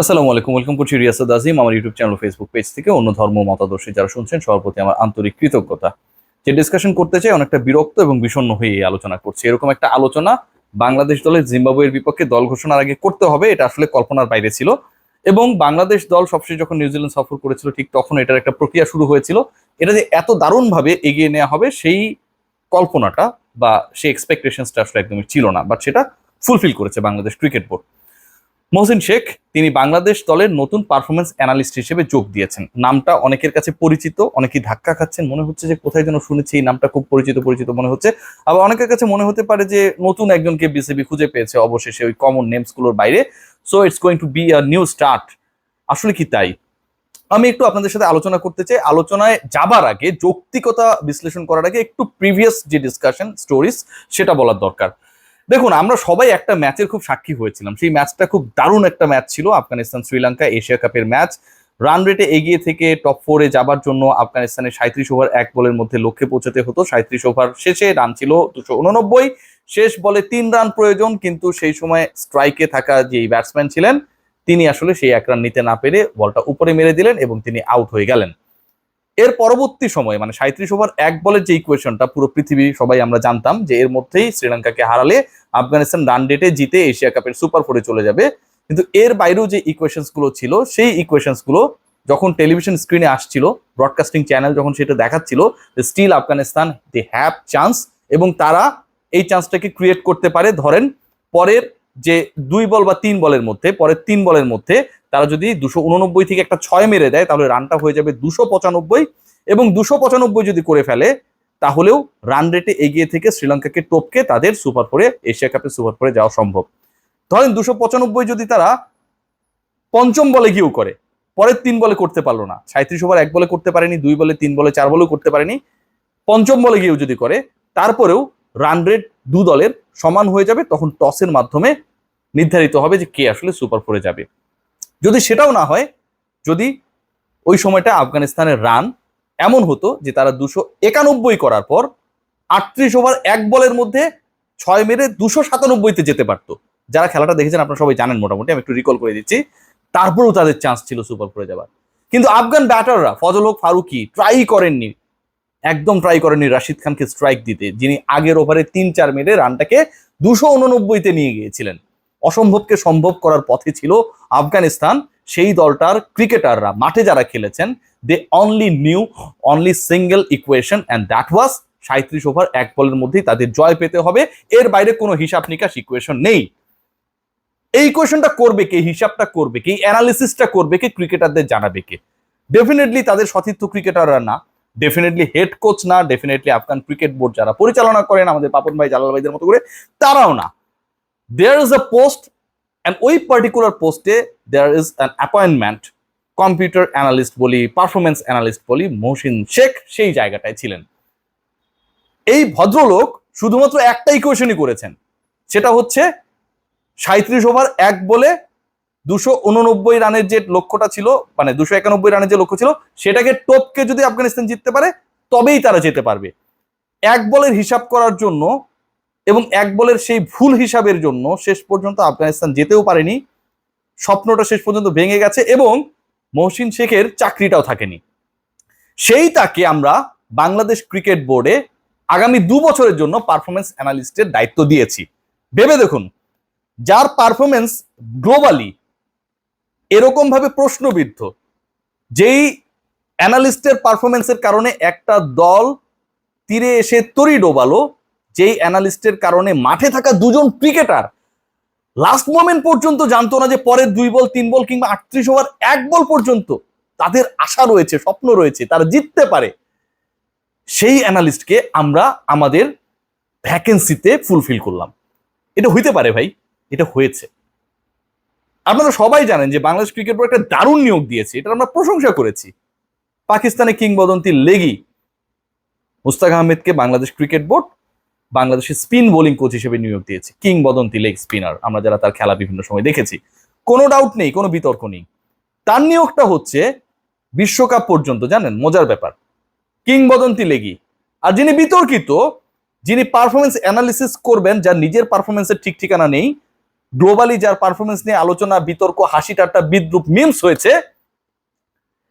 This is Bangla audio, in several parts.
আসসালামু আলাইকুম, ওয়েলকাম করছি রিয়াসাদ আজিম আমার ইউটিউব চ্যানেল ফেসবুক পেজ থেকে অন্য ধর্ম মতাদর্শী যারা শুনছেন, সবার প্রতি আমার আন্তরিক কৃতজ্ঞতা। যে ডিসকাশন করতে চাই, অনেকটা বিরক্ত এবং বিষণ্ণ হয়ে এই আলোচনা করছি। এরকম একটা আলোচনা বাংলাদেশ দলের জিম্বাবুয়ের বিপক্ষে দল ঘোষণার আগে করতে হবে, এটা আসলে কল্পনার বাইরে ছিল। এবং বাংলাদেশ দল সবশেষ যখন নিউজিল্যান্ড সফর করেছিল, ঠিক তখন এটার একটা প্রক্রিয়া শুরু হয়েছিল। এটা যে এত দারুণভাবে এগিয়ে নেওয়া হবে, সেই কল্পনাটা বা সেই এক্সপেকটেশনসটা আসলে একদমই ছিল না বাট সেটা ফুলফিল করেছে বাংলাদেশ ক্রিকেট বোর্ড মহসিন শেখ, তিনি বাংলাদেশ দলের নতুন পারফরমেন্স অ্যানালিস্ট হিসেবে যোগ দিয়েছেন। নামটা অনেকের কাছে পরিচিত, অনেকেই ধাক্কা খাচ্ছেন, মনে হচ্ছে যে কোথায় যেন শুনেছি এই নামটা খুব পরিচিত পরিচিত মনে হচ্ছে। আবার অনেকের কাছে মনে হতে পারে যে নতুন একজনকে বিসিবি খুঁজে পেয়েছে অবশেষে ওই কমন নেমসগুলোর বাইরে। So it's going to be a new start আসলে কি তাই? আমি একটু আপনাদের সাথে আলোচনা করতে চাই। আলোচনায় যাবার আগে যৌক্তিকতা বিশ্লেষণ করার আগে একটু প্রিভিয়াস যে ডিসকাশন স্টোরিজ সেটা বলার দরকার। দেখুন, আমরা সবাই একটা ম্যাচের খুব সাক্ষী হয়েছিলাম। সেই ম্যাচটা খুব দারুণ একটা ম্যাচ ছিল, আফগানিস্তান শ্রীলঙ্কা এশিয়া কাপের ম্যাচ। রান রেটে এগিয়ে থেকে টপ ফোরে যাবার জন্য আফগানিস্তানের সাঁত্রিশ ওভার এক বলের মধ্যে লক্ষ্যে পৌঁছাতে হতো। সাঁত্রিশ ওভার শেষে রান ছিল দুশো উননব্বই। শেষ বলে তিন রান প্রয়োজন, কিন্তু সেই সময় স্ট্রাইকে থাকা যে ব্যাটসম্যান ছিলেন, তিনি আসলে সেই এক রান নিতে না পেরে বলটা উপরে মেরে দিলেন এবং তিনি আউট হয়ে গেলেন। এর পরবর্তী সময়ে মানে সাঁত্রিশ ওভার এক বলের যে ইকুয়েশনটা পুরো পৃথিবী সবাই আমরা জানতাম যে এর মধ্যেই শ্রীলঙ্কাকে হারালে আফগানিস্তান রান ডেটে জিতে এশিয়া কাপের সুপার ফোরে চলে যাবে। কিন্তু এর বাইরেও যে ইকুয়েশনসগুলো ছিল, সেই ইকুয়েশনসগুলো যখন টেলিভিশন স্ক্রিনে আসছিল ব্রডকাস্টিং চ্যানেল যখন সেটা দেখাচ্ছিল still Afghanistan they have chance এবং তারা এই চান্সটাকে ক্রিয়েট করতে পারে। ধরেন, পরের যে দুই বল বা তিন বলের মধ্যে, পরের তিন বলের মধ্যে তারা যদি দুশো উননব্বই থেকে একটা ছয় মেরে দেয়, তাহলে রানটা হয়ে যাবে দুশো পঁচানব্বই এবং দুশো পঁচানব্বই যদি করে ফেলে, তাহলেও রান রেটে এগিয়ে থেকে শ্রীলঙ্কাকে টপকে তাদের সুপার ফোরে এশিয়া কাপের সুপার ফোরে যাওয়া সম্ভব। ধরেন দুশো পঁচানব্বই যদি তারা পঞ্চম বলে গিয়েও করে, পরের তিন বলে করতে পারল না সাঁত্রিশ ওভার এক বলে করতে পারেনি, দুই বলে, তিন বলে, চার বলেও করতে পারেনি, পঞ্চম বলে গিয়েও যদি করে, তারপরেও রান রেট দু দলের সমান হয়ে যাবে, তখন টসের মাধ্যমে নির্ধারিত হবে যে কে আসলে সুপার ফোরে যাবে। যদি সেটাও না হয়, যদি ওই সময়টা আফগানিস্তানের রান এমন হতো যে তারা দুশো একানব্বই করার পর আটত্রিশ ওভার এক বলের মধ্যে ছয় মেরে দুশো সাতানব্বইতে যেতে পারতো। যারা খেলাটা দেখেছেন আপনারা সবাই জানেন মোটামুটি, আমি একটু রিকল করে দিচ্ছি। তারপরেও তাদের চান্স ছিল সুপার ফোরে যাবার। কিন্তু আফগান ব্যাটাররা ফজল হক ফারুকি ট্রাই করেননি। একদম ট্রাই করেননি রাশিদ খানকে স্ট্রাইক দিতে, যিনি আগের ওভারে তিন চার মেরে রানটাকে দুশো উননব্বইতে নিয়ে গিয়েছিলেন। অসম্ভবকে সম্ভব করার পথে ছিল আফগানিস্তান। সেই দলটার ক্রিকেটাররা মাঠে যারা খেলেছেন they only new only single equation and that was সাঁত্রিশ ওভার এক বলের মধ্যেই তাদের জয় পেতে হবে। এর বাইরে কোনো হিসাব নিকাশ ইকুয়েশন নেই। এই ইকুয়েশনটা করবে কে, হিসাবটা করবে কে অ্যানালিসিসটা করবে কে ক্রিকেটারদের জানাবে কে? ডেফিনেটলি তাদের সতীর্থ ক্রিকেটাররা না। ডেফিনেটলি হেড কোচ না। ডেফিনেটলি আফগান ক্রিকেট বোর্ড যারা পরিচালনা করেন আমাদের পাপন ভাই, জালাল ভাইদের মতো করে, তারাও না। There is a post and ওই পার্টিকুলার পোস্টে there is an appointment computer analyst বলি পারফরমেন্স অ্যানালিস্ট বলি, মহসিন শেখ সেই জায়গাটায় ছিলেন। এই ভদ্রলোক শুধুমাত্র একটা ইকুয়েশনই করেছেন। সেটা হচ্ছে সাঁত্রিশ ওভার এক বলে দুশো উননব্বই রানের যে লক্ষ্যটা ছিল মানে দুশো একানব্বই রানের যে লক্ষ্য ছিল, সেটাকে টপকে যদি আফগানিস্তান জিততে পারে, তবেই তারা যেতে পারবে। এক বলের হিসাব করার জন্য এবং এক বলের সেই ভুল হিসাবের জন্য শেষ পর্যন্ত আফগানিস্তান যেতেও পারেনি। স্বপ্নটা শেষ পর্যন্ত ভেঙে গেছে এবং মহসিন শেখের চাকরিটাও থাকেনি। সেই তাকে আমরা বাংলাদেশ ক্রিকেট বোর্ডে আগামী দু বছরের জন্য পারফরমেন্স অ্যানালিস্টের দায়িত্ব দিয়েছি। ভেবে দেখুন, যার পারফরমেন্স গ্লোবালি এরকম ভাবে প্রশ্নবিদ্ধ, যেই অ্যানালিস্টের পারফরমেন্সের কারণে একটা দল তীরে এসে তরি ডোবালো যেই অ্যানালিস্টের কারণে মাঠে থাকা দুজন ক্রিকেটার লাস্ট মোমেন্ট পর্যন্ত জানতো না যে পরের দুই বল, তিন বল কিংবা আটত্রিশ ওভার এক বল পর্যন্ত তাদের আশা রয়েছে, স্বপ্ন রয়েছে, তারা জিততে পারে। সেই অ্যানালিস্টকে আমরা আমাদের ভ্যাকেন্সিতে ফুলফিল করলাম। এটা হইতে পারে ভাই, এটা হয়েছে। আপনারা সবাই জানেন যে বাংলাদেশ ক্রিকেট বোর্ড একটা দারুণ নিয়োগ দিয়েছে এটা আমরা প্রশংসা করেছি। পাকিস্তানে কিংবদন্তি লেগি মুস্তাক আহমেদকে বাংলাদেশ ক্রিকেট বোর্ড বাংলাদেশের স্পিন বোলিং কোচ হিসেবে নিয়োগ দিয়েছে। কিংবদন্তি লেগ স্পিনার আমরা যারা তার খেলা বিভিন্ন সময় দেখেছি। কোনো ডাউট নেই, কোনো বিতর্ক নেই। তার নিয়োগটা হচ্ছে বিশ্বকাপ পর্যন্ত, জানেন? মজার ব্যাপার। কিংবদন্তি লেগি আর যিনি বিতর্কিত, যিনি পারফরমেন্স অ্যানালিসিস করবেন, যার নিজের পারফরমেন্সের ঠিক ঠিকানা নেই গ্লোবালি যার পারফরমেন্স নিয়ে আলোচনা, বিতর্ক, হাসি ঠাট্টা, বিদ্রুপ মিমস হয়েছে,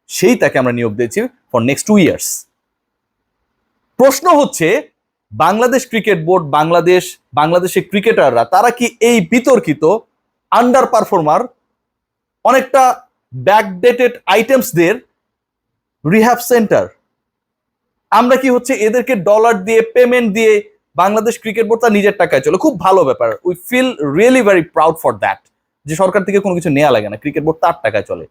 সেই তাকে আমরা নিয়োগ দিয়েছি ফর নেক্সট টু ইয়ার্স প্রশ্ন হচ্ছে বাংলাদেশ ক্রিকেট বোর্ড, বাংলাদেশ বাংলাদেশের ক্রিকেটাররা, তারা কি এই বিতর্কিত আন্ডার পারফর্মার অনেকটা ব্যাকডেটেড আইটেমসদের রিহ্যাব সেন্টার আমরা কি হচ্ছে এদেরকে ডলার দিয়ে পেমেন্ট দিয়ে বাংলাদেশ ক্রিকেট বোর্ড তার নিজের টাকায় চলে? খুব ভালো ব্যাপার। We feel really very proud for that যে সরকার থেকে কোনো কিছু নেওয়া লাগে না, ক্রিকেট বোর্ড তার টাকায় চলে।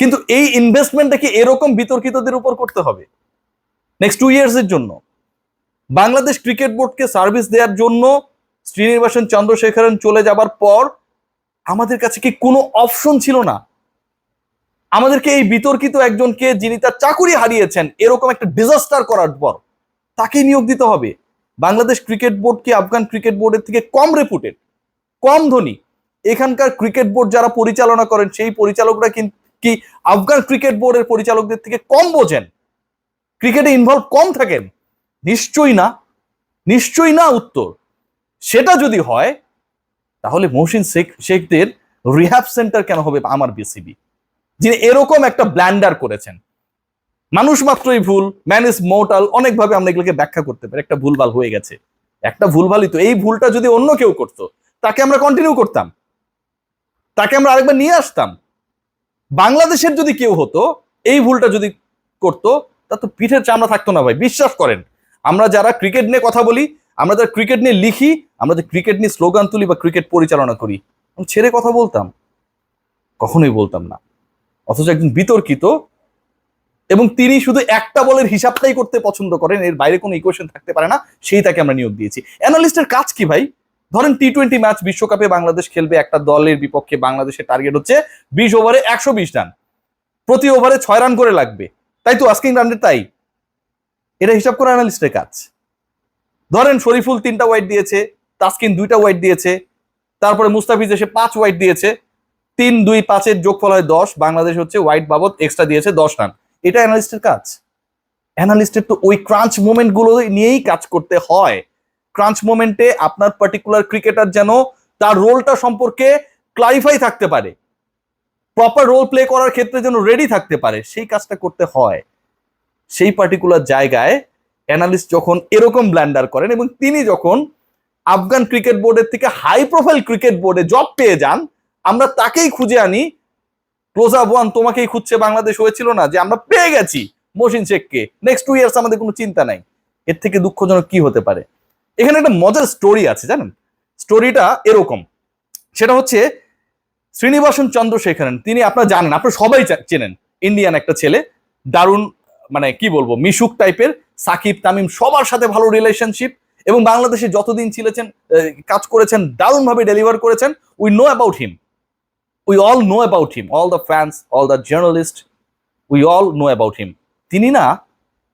কিন্তু এই ইনভেস্টমেন্টটা কি এরকম বিতর্কিতদের উপর করতে হবে? নেক্সট টু ইয়ার্স এর জন্য। বাংলাদেশ ক্রিকেট বোর্ডকে সার্ভিস দেওয়ার জন্য শ্রীনিবাসন চন্দ্রশেখরন চলে যাবার পর আমাদের কাছে কি কোনো অপশন ছিল না? আমাদেরকে এই বিতর্কিত একজনকে যিনি তার চাকুরি হারিয়েছেন, এরকম একটা ডিজাস্টার করার পর তাকে নিয়োগ দিতে হবে। বাংলাদেশ ক্রিকেট বোর্ড কি আফগান ক্রিকেট বোর্ডের থেকে কম রেপুটেড কম ধনী? এখানকার ক্রিকেট বোর্ড যারা পরিচালনা করেন, সেই পরিচালকরা কি আফগান ক্রিকেট বোর্ডের পরিচালকদের থেকে কম বোঝেন। ক্রিকেটে ইনভলভ কম থাকেন। নিশ্চয়ই না নিশ্চয়ই না উত্তর। সেটা যদি হয়, তাহলে মহসিন শেখ, শেখদের রিহ্যাব সেন্টার কেন হবে আমার বিসিবি যিনি এরকম একটা ব্ল্যান্ডার করেছেন। মানুষ মাত্রই ভুল ম্যান ইজ মোটাল অনেকভাবে আমরা এগুলোকে ব্যাখ্যা করতে পারি। একটা ভুলভাল হয়ে গেছে। একটা ভুলভালই তো। এই ভুলটা যদি অন্য কেউ করতো, তাকে আমরা কন্টিনিউ করতাম। তাকে আমরা আরেকবার নিয়ে আসতাম। বাংলাদেশের যদি কেউ হতো, এই ভুলটা যদি করতো তা তো পিঠের চামড়া থাকতো না ভাই। বিশ্বাস করেন। আমরা যারা ক্রিকেট নিয়ে কথা বলি, আমরা যারা ক্রিকেট নিয়ে লিখি, আমরা যে ক্রিকেট নিয়ে স্লোগান তুলি বা ক্রিকেট পরিচালনা করি, আমি ছেড়ে কথা বলতাম। কখনোই বলতাম না। অথচ একজন বিতর্কিত এবং তিনি শুধু একটা বলের হিসাবটাই করতে পছন্দ করেন, এর বাইরে কোনো ইকুয়েশন থাকতে পারে না, সেই তাকে আমরা নিয়োগ দিয়েছি। অ্যানালিস্টের কাজ কি ভাই? ধরেন টি টোয়েন্টি ম্যাচ বিশ্বকাপে বাংলাদেশ খেলবে একটা দলের বিপক্ষে, বাংলাদেশের টার্গেট হচ্ছে বিশ ওভারে একশো বিশ রান প্রতি ওভারে ছয় রান করে লাগবে। তাই তো আস্কিং রানের তাই। এটা হিসাব করা অ্যানালিস্টের কাজ। ধরেন শরীফুল তিনটা ওয়াইট দিয়েছে, তাসকিন দুইটা ওয়াইট দিয়েছে, তারপরে মুস্তাফিজ এসে পাঁচ ওয়াইট দিয়েছে, তিন, দুই, পাঁচের যোগফল হয় দশ, বাংলাদেশ হচ্ছে হোয়াইট বাবদ এক্সট্রা দিয়েছে দশ রান। এটা অ্যানালিস্টের কাজ। অ্যানালিস্টের তো ওই ক্রাঞ্চ মোমেন্টগুলো নিয়েই কাজ করতে হয়। ক্রাঞ্চ মোমেন্টে আপনার পার্টিকুলার ক্রিকেটার যেন তার রোলটা সম্পর্কে ক্লারিফাই থাকতে পারে। প্রপার রোল প্লে করার ক্ষেত্রে যেন রেডি থাকতে পারে, সেই কাজটা করতে হয়। সেই পার্টিকুলার জায়গায় অ্যানালিস্ট যখন এরকম ব্ল্যান্ডার করেন এবং তিনি যখন আফগান ক্রিকেট বোর্ডের থেকে হাই প্রোফাইল ক্রিকেট বোর্ডে জব পেয়ে যান, আমরা তাকেই খুঁজে আনি। ক্লোজ আপ ওয়ান তোমাকেই খুঁজছে বাংলাদেশ হয়েছিল না যে আমরা পেয়ে গেছি মহসিন শেখকে। নেক্সট টু ইয়ার্স আমাদের কোনো চিন্তা নাই। এর থেকে দুঃখজনক কি হতে পারে? এখানে একটা মজার স্টোরি আছে, জানেন? স্টোরিটা এরকম। সেটা হচ্ছে শ্রীনিবাসন চন্দ্রশেখরন তিনি আপনারা জানেন, আপনারা সবাই চেনেন। ইন্ডিয়ান একটা ছেলে, দারুণ মানে কি বলব, মিশুক টাইপের সাকিব, তামিম সবার সাথে ভালো রিলেশনশিপ এবং বাংলাদেশে যতদিন ছিলেছেন কাজ করেছেন, দারুণভাবে ডেলিভার করেছেন we know about him we all know about him all the fans all the journalist we all know about him তিনি না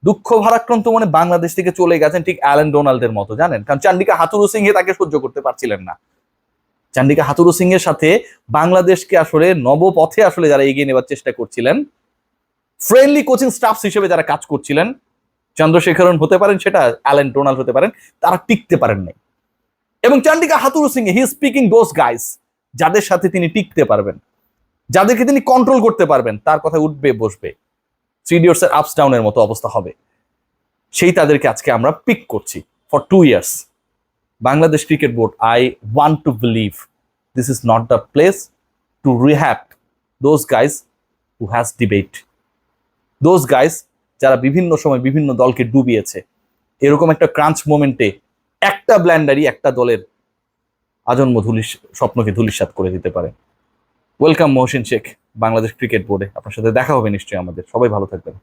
দুঃখ ভারাক্রান্ত মানে বাংলাদেশ থেকে চলে গেছেন ঠিক অ্যালেন ডোনাল্ডের মতো, জানেন? কারণ চান্ডিকা হাতুরু সিংহে তাকে সহ্য করতে পারছিলেন না। চান্ডিকা হাতুরু সিং এর সাথে বাংলাদেশকে আসলে নবপথে আসলে যারা এগিয়ে নেবার চেষ্টা করছিলেন ফ্রেন্ডলি কোচিং স্টাফস হিসেবে যারা কাজ করছিলেন, চন্দ্রশেখরন হতে পারেন সেটা, অ্যালেন ডোনাল্ড হতে পারেন, তারা টিকতে পারেন নাই। এবং Chandika Hathurusingha he speaking those guys যাদের সাথে তিনি টিকতে পারবেন, যাদেরকে তিনি কন্ট্রোল করতে পারবেন, তার কথা উঠবে, বসবে। এর আপস ডাউনের মতো অবস্থা হবে। সেই তাদেরকে আজকে আমরা পিক করছি for two years Bangladesh cricket board I want to believe this is not the place to rehab those guys who has debate those guys যারা বিভিন্ন সময় বিভিন্ন দলকে ডুবিয়েছে, এরকম একটা ক্রাঞ্চ মোমেন্টে একটা ব্ল্যান্ডারই একটা দলের আজন্ম ধুলিস, স্বপ্নকে ধুলিসাৎ করে দিতে পারে। ওয়েলকাম মহসিন শেখ বাংলাদেশ ক্রিকেট বোর্ডে আপনার সাথে দেখা হবে নিশ্চয়ই আমাদের। সবাই ভালো থাকবেন।